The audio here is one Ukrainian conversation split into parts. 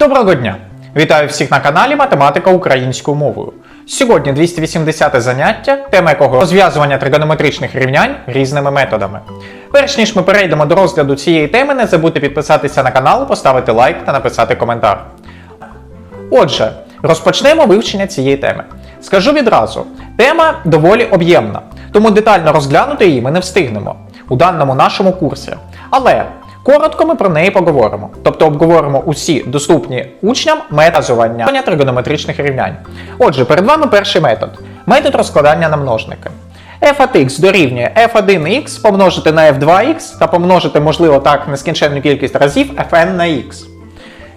Доброго дня! Вітаю всіх на каналі Математика українською мовою. Сьогодні 280 заняття, тема якого розв'язування тригонометричних рівнянь різними методами. Перш ніж ми перейдемо до розгляду цієї теми, не забудьте підписатися на канал, поставити лайк та написати коментар. Отже, розпочнемо вивчення цієї теми. Скажу відразу, тема доволі об'ємна, тому детально розглянути її ми не встигнемо у даному нашому курсі. Але коротко ми про неї поговоримо, тобто обговоримо усі доступні учням метазування тригонометричних рівнянь. Отже, перед вами перший метод метод розкладання на множники. f от x дорівнює f1x помножити на f2x та помножити, можливо, так нескінченну кількість разів fn на x.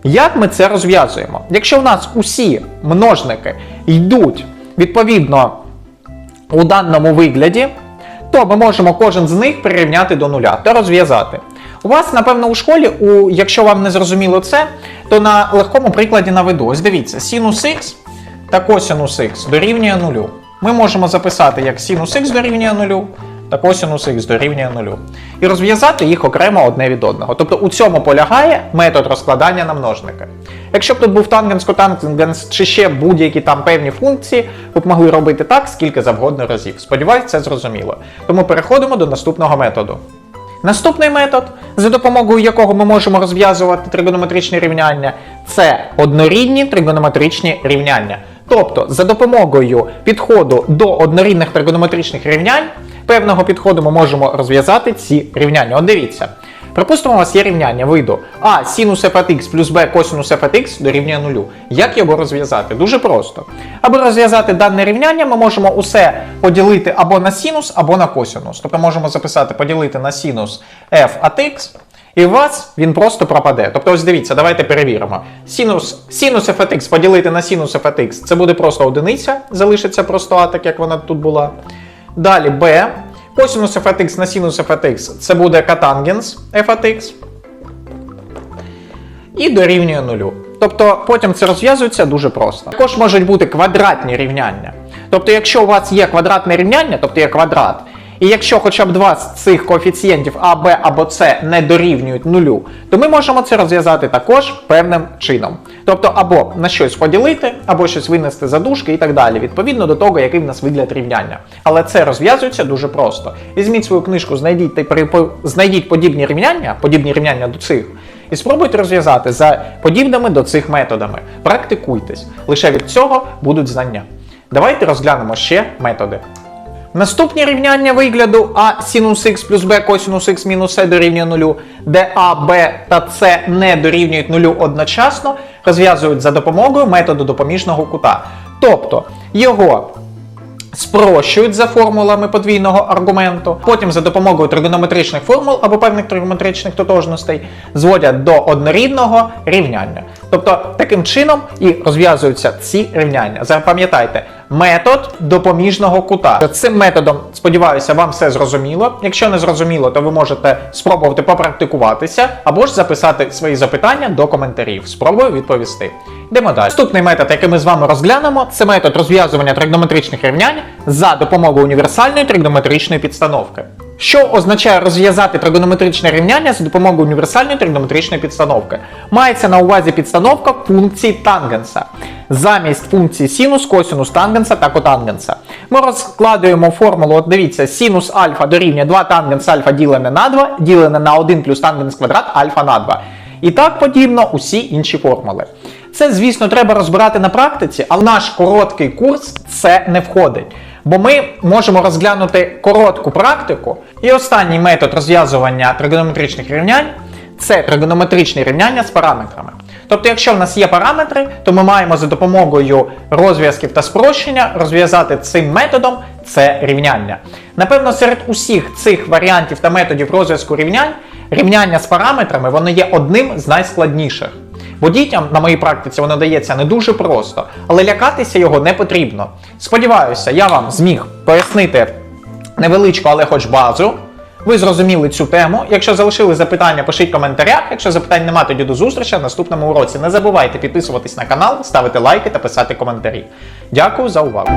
Як ми це розв'язуємо? Якщо в нас усі множники йдуть відповідно у даному вигляді, то ми можемо кожен з них прирівняти до нуля та розв'язати. У вас, напевно, у школі, у, якщо вам не зрозуміло це, то на легкому прикладі наведу. Ось дивіться, синус х та косинус х дорівнює нулю. Ми можемо записати як синус х дорівнює нулю та косинус х дорівнює нулю. І розв'язати їх окремо одне від одного. Тобто у цьому полягає метод розкладання на множники. Якщо б тут був тангенс, котангенс чи ще будь-які там певні функції, ви б могли робити так скільки завгодно разів. Сподіваюсь, це зрозуміло. Тому переходимо до наступного методу. Наступний метод, за допомогою якого ми можемо розв'язувати тригонометричні рівняння, це однорідні тригонометричні рівняння. Тобто, за допомогою підходу до однорідних тригонометричних рівнянь, певного підходу ми можемо розв'язати ці рівняння. От дивіться. Припустимо, у вас є рівняння виду А синус f от x плюс b косинус f от x дорівнює нулю. Як його розв'язати? Дуже просто. Аби розв'язати дане рівняння, ми можемо усе поділити або на синус, або на косинус. Тобто можемо записати поділити на синус f от x, і у вас він просто пропаде. Тобто, ось дивіться, давайте перевіримо. Синус, синус f от x поділити на синус f от x, це буде просто одиниця, залишиться просто А, так як вона тут була. Далі b. От x на синус f це буде катангенс f. І дорівнює нулю. Тобто потім це розв'язується дуже просто. Також можуть бути квадратні рівняння. Тобто, якщо у вас є квадратне рівняння, тобто є квадрат, і якщо хоча б два з цих коефіцієнтів А, Б або С не дорівнюють нулю, то ми можемо це розв'язати також певним чином. Тобто, або на щось поділити, або щось винести за дужки і так далі, відповідно до того, який в нас вигляд рівняння. Але це розв'язується дуже просто. Візьміть свою книжку, знайдіть та перепо- знайдіть подібні рівняння, подібні рівняння до цих. І спробуйте розв'язати за подібними до цих методами. Практикуйтесь. Лише від цього будуть знання. Давайте розглянемо ще методи. Наступні рівняння вигляду А синус х плюс b косинус х мінус c дорівнює нулю, де А, Б та С не дорівнюють нулю одночасно, розв'язують за допомогою методу допоміжного кута. Тобто його спрощують за формулами подвійного аргументу, потім за допомогою тригонометричних формул або певних тригонометричних тотожностей зводять до однорідного рівняння. Тобто таким чином і розв'язуються ці рівняння. Запам'ятайте, метод допоміжного кута. Цим методом, сподіваюся, вам все зрозуміло. Якщо не зрозуміло, то ви можете спробувати попрактикуватися або ж записати свої запитання до коментарів. Спробую відповісти. Йдемо далі. Наступний метод, який ми з вами розглянемо, це метод розв'язування тригонометричних рівнянь за допомогою універсальної тригонометричної підстановки. Що означає розв'язати тригонометричне рівняння за допомогою універсальної тригонометричної підстановки? Мається на увазі підстановка функції тангенса замість функції синус, косинус тангенса та котангенса. Ми розкладуємо формулу, от дивіться, синус альфа дорівнює 2 тангенс альфа ділене на 2, ділене на 1 плюс тангенс квадрат альфа на 2. І так подібно усі інші формули. Це, звісно, треба розбирати на практиці, але наш короткий курс це не входить. Бо ми можемо розглянути коротку практику. І останній метод розв'язування тригонометричних рівнянь це тригонометричні рівняння з параметрами. Тобто, якщо в нас є параметри, то ми маємо за допомогою розв'язків та спрощення розв'язати цим методом це рівняння. Напевно, серед усіх цих варіантів та методів розв'язку рівнянь, рівняння з параметрами воно є одним з найскладніших. Бо дітям на моїй практиці воно дається не дуже просто, але лякатися його не потрібно. Сподіваюся, я вам зміг пояснити невеличку, але хоч базу. Ви зрозуміли цю тему. Якщо залишили запитання, пишіть в коментарях. Якщо запитань немає, тоді до зустрічі в наступному уроці. Не забувайте підписуватись на канал, ставити лайки та писати коментарі. Дякую за увагу.